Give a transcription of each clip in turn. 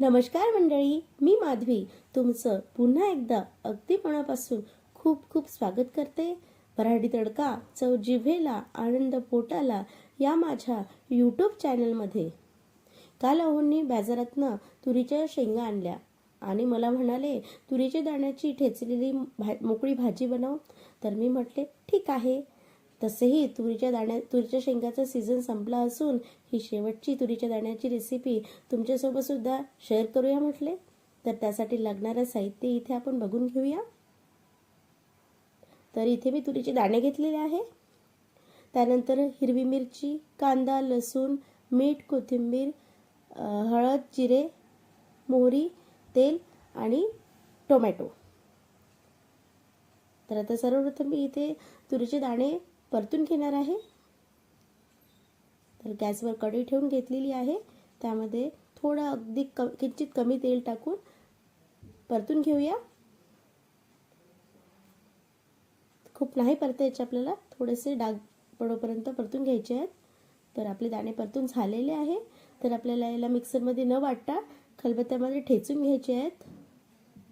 नमस्कार मंडळी मी माधवी. तुमचं पुन्हा एकदा अगदी मनापासून खूप खूप स्वागत करते. वऱ्हाडी तडका चव जिव्हेला आनंद पोटाला या माझ्या यूट्यूब चॅनलमध्ये काल अहोंनी बाजारातनं तुरीच्या शेंगा आणल्या. आणि मला म्हणाले तुरीच्या दाण्याची ठेचलेली भा मोकळी भाजी बनव. तर मी म्हटले ठीक आहे. तसेही तुरीच्या दाण्या तुरीच्या शेंगाचा सीझन संपला असून ही शेवटची तुरीच्या दाण्याची रेसिपी तुमच्यासोबतसुद्धा शेअर करूया म्हटले? तर त्यासाठी लागणारं साहित्य इथे आपण बघून घेऊया. तर इथे मी तुरीचे दाणे घेतलेले आहे. त्यानंतर हिरवी मिरची कांदा लसूण मीठ कोथिंबीर हळद जिरे मोहरी तेल आणि टोमॅटो. तर आता सर्वप्रथम मी इथे तुरीचे दाणे परतून घेणार आहे. तर गॅसवर कढई ठेवून घेतलेली आहे. त्यामध्ये थोडं अगदी क किंचित कमी तेल टाकून परतून घेऊया. खूप नाही परतायचे आपल्याला थोडेसे डाग पडोपर्यंत परतून घ्यायचे आहेत. तर आपले दाणे परतून झालेले आहे. तर आपल्याला याला मिक्सरमध्ये न वाटता खलबत्त्यामध्ये ठेचून घ्यायचे आहेत.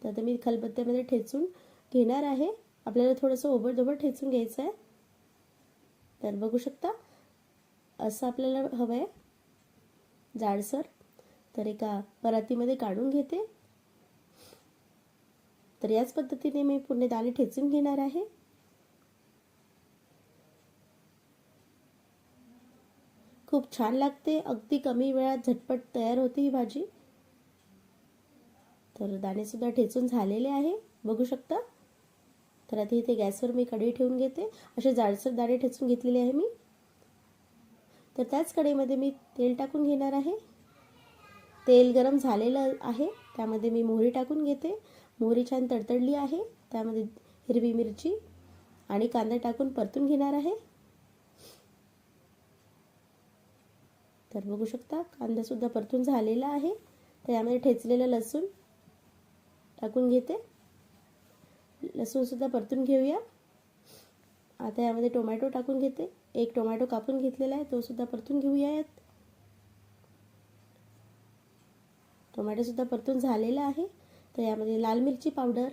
तर आता मी खलबत्त्यामध्ये ठेचून घेणार आहे. आपल्याला थोडंसं ओबडधोबड ठेचून घ्यायचं आहे. तर बघू शकता. असं आपल्याला हवं आहे जाडसर. तर एका परातीमध्ये काढून घेते. तर याच पद्धतीने मी पुणे दाणे ठेचून घेणार आहे. खूप छान लागते. अगदी कमी वेळात झटपट तयार होते ही भाजी. तर दाणे सुद्धा ठेचून झालेले आहे. बघू शकता. तर आता इथे गॅसवर मी कढई ठेवून घेते. असे जाडसर दाणे ठेचून घेतलेले आहे मी. तर त्याच कढईमध्ये मी तेल टाकून घेणार आहे. तेल गरम झालेलं आहे. त्यामध्ये मी मोहरी टाकून घेते. मोहरी छान तडतडली आहे. त्यामध्ये हिरवी मिरची आणि कांदा टाकून परतून घेणार आहे. तर बघू शकता कांदासुद्धा परतून झालेला आहे. तर यामध्ये ठेचलेलं लसूण टाकून घेते. लसूणसुद्धा परतून घेऊया. आता यामध्ये टोमॅटो टाकून घेते. एक टोमॅटो कापून घेतलेला आहे तो सुद्धा परतून घेऊया यात. टोमॅटोसुद्धा परतून झालेला आहे. तर यामध्ये लाल मिरची पावडर.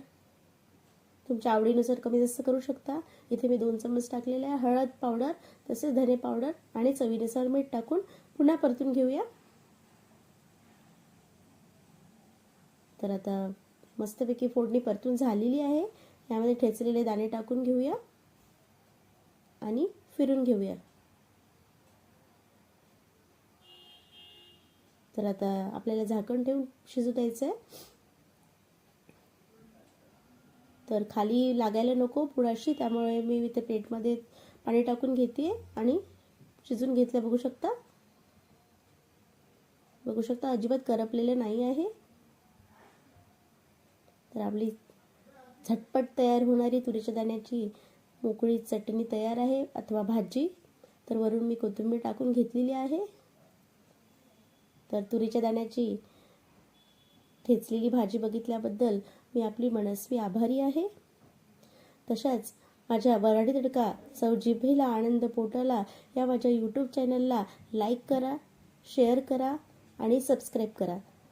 तुमच्या आवडीनुसार कमी जास्त करू शकता. इथे मी दोन चम्मच टाकलेले आहे. हळद पावडर तसेच धने पावडर आणि चवीनुसार मीठ टाकून पुन्हा परतून घेऊया. तर आता मस्तपैकी फोडणी परतून झालेली आहे. यामध्ये ठेचलेले दाणे टाकून घेऊया आणि फिरून घेऊया. तर आता आपल्याला झाकण ठेवून शिजू द्यायचं आहे तर खाली लागायला नको पुराशी त्यामुळे मी इथे प्लेटमध्ये पाणी टाकून घेते आणि शिजून घेतलं. बघू शकता? बघू शकता? अजिबात करपलेलं नाही आहे. तर आपली झटपट तयार होणारी तुरीच्या दाण्याची मोकळी चटणी तयार आहे अथवा भाजी. तर वरून मी कोथिंबीर टाकून घेतलेली आहे. तर तुरीच्या दाण्याची ठेचलेली भाजी बघितल्याबद्दल मी आपली मनस्वी आभारी आहे. तशाच माझ्या वराडी तडका चव जिभेला आनंद पोटाला या माझ्या यूट्यूब चॅनलला लाईक करा शेअर करा आणि सबस्क्राईब करा.